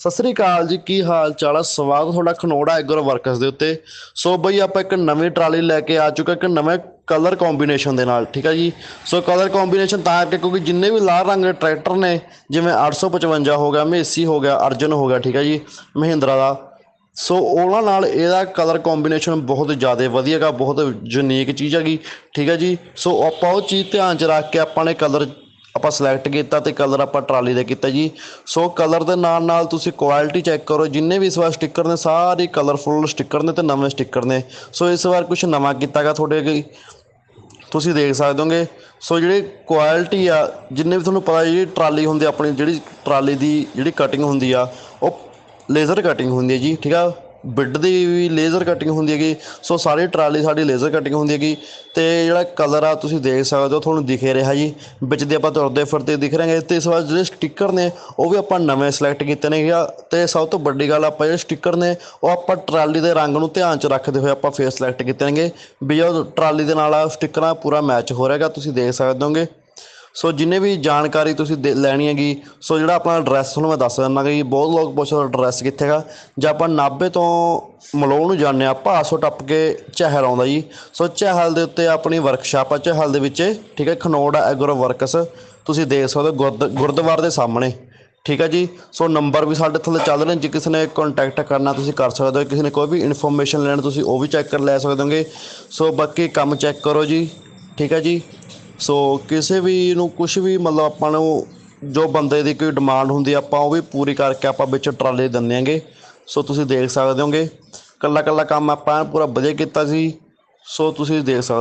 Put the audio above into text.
ਸਤਿ ਸ੍ਰੀ ਅਕਾਲ ਜੀ, ਕੀ ਹਾਲ ਚਾਲ ਆ? ਸਵਾਗਤ ਤੁਹਾਡਾ ਖਨੋੜਾ ਐਗਰੋ ਵਰਕਸ ਦੇ ਉੱਤੇ। ਸੋ ਬਈ ਆਪਾਂ ਇੱਕ ਨਵੀਂ ਟਰਾਲੀ ਲੈ ਕੇ ਆ ਚੁੱਕੇ ਇੱਕ ਨਵੇਂ ਕਲਰ ਕੰਬੀਨੇਸ਼ਨ ਦੇ ਨਾਲ, ਠੀਕ ਹੈ ਜੀ? ਸੋ ਕਲਰ ਕੰਬੀਨੇਸ਼ਨ ਤਾਂ ਕਰਕੇ ਕਿਉਂਕਿ ਜਿੰਨੇ ਵੀ ਲਾਲ ਰੰਗ ਦੇ ਟਰੈਕਟਰ ਨੇ, ਜਿਵੇਂ 855 ਹੋ ਗਿਆ, ਮੇਸੀ ਹੋ ਗਿਆ, ਅਰਜਨ ਹੋ ਗਿਆ, ਠੀਕ ਹੈ ਜੀ, ਮਹਿੰਦਰਾ ਦਾ। ਸੋ ਉਹਨਾਂ ਨਾਲ ਇਹਦਾ ਕਲਰ ਕੰਬੀਨੇਸ਼ਨ ਬਹੁਤ ਜ਼ਿਆਦਾ ਵਧੀਆ ਗਾ, ਬਹੁਤ ਯੂਨੀਕ ਚੀਜ਼ ਹੈਗੀ, ਠੀਕ ਹੈ ਜੀ? ਸੋ ਆਪਾਂ ਉਹ ਚੀਜ਼ ਧਿਆਨ 'ਚ ਰੱਖ ਕੇ ਆਪਾਂ ਨੇ ਕਲਰ ਆਪਾਂ ਸਿਲੈਕਟ ਕੀਤਾ ਤੇ ਕਲਰ ਆਪਾਂ ਟਰਾਲੀ ਦਾ ਕੀਤਾ ਜੀ। ਸੋ ਕਲਰ ਦੇ ਨਾਲ ਨਾਲ ਤੁਸੀਂ ਕੁਆਲਿਟੀ ਚੈੱਕ ਕਰੋ, ਜਿੰਨੇ ਵੀ ਇਸ ਵਾਰ ਸਟicker ਨੇ, ਸਾਰੇ ਕਲਰਫੁੱਲ ਸਟicker ਨੇ ਤੇ ਨਵੇਂ ਸਟicker ਨੇ। ਸੋ ਇਸ ਵਾਰ ਕੁਝ ਨਵਾਂ ਕੀਤਾ ਗਾ ਤੁਹਾਡੇ ਅੱਗੇ। ਤੁਸੀਂ ਦੇਖ ਸਕਦੇ ਹੋਗੇ। ਸੋ ਜਿਹੜੀ ਕੁਆਲਿਟੀ ਆ, ਜਿੰਨੇ ਵੀ ਤੁਹਾਨੂੰ ਪਤਾ ਜਿਹੜੀ ਟਰਾਲੀ ਹੁੰਦੀ ਆਪਣੀ, ਜਿਹੜੀ ਟਰਾਲੀ ਦੀ ਜਿਹੜੀ ਕਟਿੰਗ ਹੁੰਦੀ ਆ, ਉਹ ਲੇਜ਼ਰ ਕਟਿੰਗ ਹੁੰਦੀ ਹੈ ਜੀ, ਠੀਕ ਆ? ਬਿੱਡ ਦੀ ਵੀ ਲੇਜ਼ਰ ਕਟਿੰਗ ਹੁੰਦੀ ਹੈਗੀ, ਸੋ ਸਾਰੀ ਟਰਾਲੀ ਸਾਡੀ ਲੇਜ਼ਰ ਕਟਿੰਗ ਹੁੰਦੀ ਹੈਗੀ। ਤੇ ਜਿਹੜਾ ਕਲਰ ਆ ਤੁਸੀਂ ਦੇਖ ਸਕਦੇ ਹੋ, ਤੁਹਾਨੂੰ ਦਿਖੇ ਰਿਹਾ ਜੀ। ਵਿੱਚ ਦੇ ਆਪਾਂ ਤੁਰਦੇ ਫਿਰਦੇ ਦਿਖ ਰਹੇ ਹਾਂ ਤੇ ਇਸ ਵਾਰ ਜਿਹੜੇ ਸਟicker ਨੇ, ਉਹ ਵੀ ਆਪਾਂ ਨਵੇਂ ਸਿਲੈਕਟ ਕੀਤੇ ਨੇ ਗਾ। ਤੇ ਸਭ ਤੋਂ ਵੱਡੀ ਗੱਲ ਆਪਾਂ ਜਿਹੜੇ ਸਟicker ਨੇ, ਉਹ ਆਪਾਂ ਟਰਾਲੀ ਦੇ ਰੰਗ ਨੂੰ ਧਿਆਨ 'ਚ ਰੱਖਦੇ ਹੋਏ ਆਪਾਂ ਫੇਸ ਸਿਲੈਕਟ ਕੀਤੇ ਨੇਗੇ। ਵੀ ਉਹ ਟਰਾਲੀ ਦੇ ਨਾਲ ਆ ਸਟicker ਪੂਰਾ ਮੈਚ ਹੋ ਰਿਹਾਗਾ ਤੁਸੀਂ ਦੇਖ ਸਕਦੇ ਹੋਗੇ। ਸੋ ਜਿੰਨੇ ਵੀ ਜਾਣਕਾਰੀ ਤੁਸੀਂ ਦੇ- ਲੈਣੀ ਹੈਗੀ ਸੋ ਜਿਹੜਾ ਆਪਣਾ ਐਡਰੈਸ ਤੁਹਾਨੂੰ ਮੈਂ ਦੱਸ ਦਿੰਦਾ ਕਿ ਬਹੁਤ ਲੋਕ ਪੁੱਛਦੇ ਐਡਰੈਸ ਕਿੱਥੇ ਹੈਗਾ। ਜੇ ਆਪਾਂ ਨਾਭੇ ਤੋਂ ਮਲੋਹ ਨੂੰ ਜਾਂਦੇ ਆ ਭਾਸੋ ਟੱਪ ਕੇ ਚਹਿਲ ਆਉਂਦਾ ਜੀ। ਸੋ ਚਹਿਲ ਦੇ ਉੱਤੇ ਆਪਣੀ ਵਰਕਸ਼ਾਪ ਆ, ਚਹਿਲ ਦੇ ਵਿੱਚ, ਠੀਕ ਹੈ, ਖਨੋੜ ਐਗਰੋ ਵਰਕਸ ਤੁਸੀਂ ਦੇਖ ਸਕਦੇ ਹੋ ਗੁਰਦ- ਗੁਰਦੁਆਰੇ ਦੇ ਸਾਹਮਣੇ, ਠੀਕ ਹੈ ਜੀ। ਸੋ ਨੰਬਰ ਵੀ ਸਾਡੇ ਥੱਲੇ ਚੱਲ ਰਹੇ ਨੇ, ਜੇ ਕਿਸੇ ਨੇ ਕੰਟੈਕਟ ਕਰਨਾ, ਤੁਸੀਂ ਕਰ ਸਕਦੇ ਹੋ। ਕਿਸੇ ਨੇ ਕੋਈ ਵੀ ਇਨਫੋਰਮੇਸ਼ਨ ਲੈਣੀ, ਤੁਸੀਂ ਉਹ ਵੀ ਚੈੱਕ ਕਰ ਲੈ ਸਕਦੇ ਹੋਗੇ। ਸੋ ਬਾਕੀ ਕੰਮ ਚੈੱਕ ਕਰੋ ਜੀ, ਠੀਕ ਹੈ ਜੀ। ਸੋ ਕਿਸੇ ਵੀ ਨੂੰ ਕੁਝ ਵੀ ਮਤਲਬ ਆਪਾਂ ਨੂੰ ਜੋ ਬੰਦੇ ਦੀ ਕੋਈ ਡਿਮਾਂਡ ਹੁੰਦੀ ਆਪਾਂ ਉਹ ਵੀ ਪੂਰੀ ਕਰਕੇ ਆਪਾਂ ਵਿੱਚ ਟਰਾਲੇ ਦਿੰਦੇ ਆਂਗੇ। ਸੋ ਤੁਸੀਂ ਦੇਖ ਸਕਦੇ ਹੋਗੇ। ਕੱਲਾ ਕੱਲਾ ਕੰਮ ਆਪਾਂ ਪੂਰਾ ਵਧੀਆ ਕੀਤਾ ਸੀ। ਸੋ ਤੁਸੀਂ ਦੇਖ ਸਕਦੇ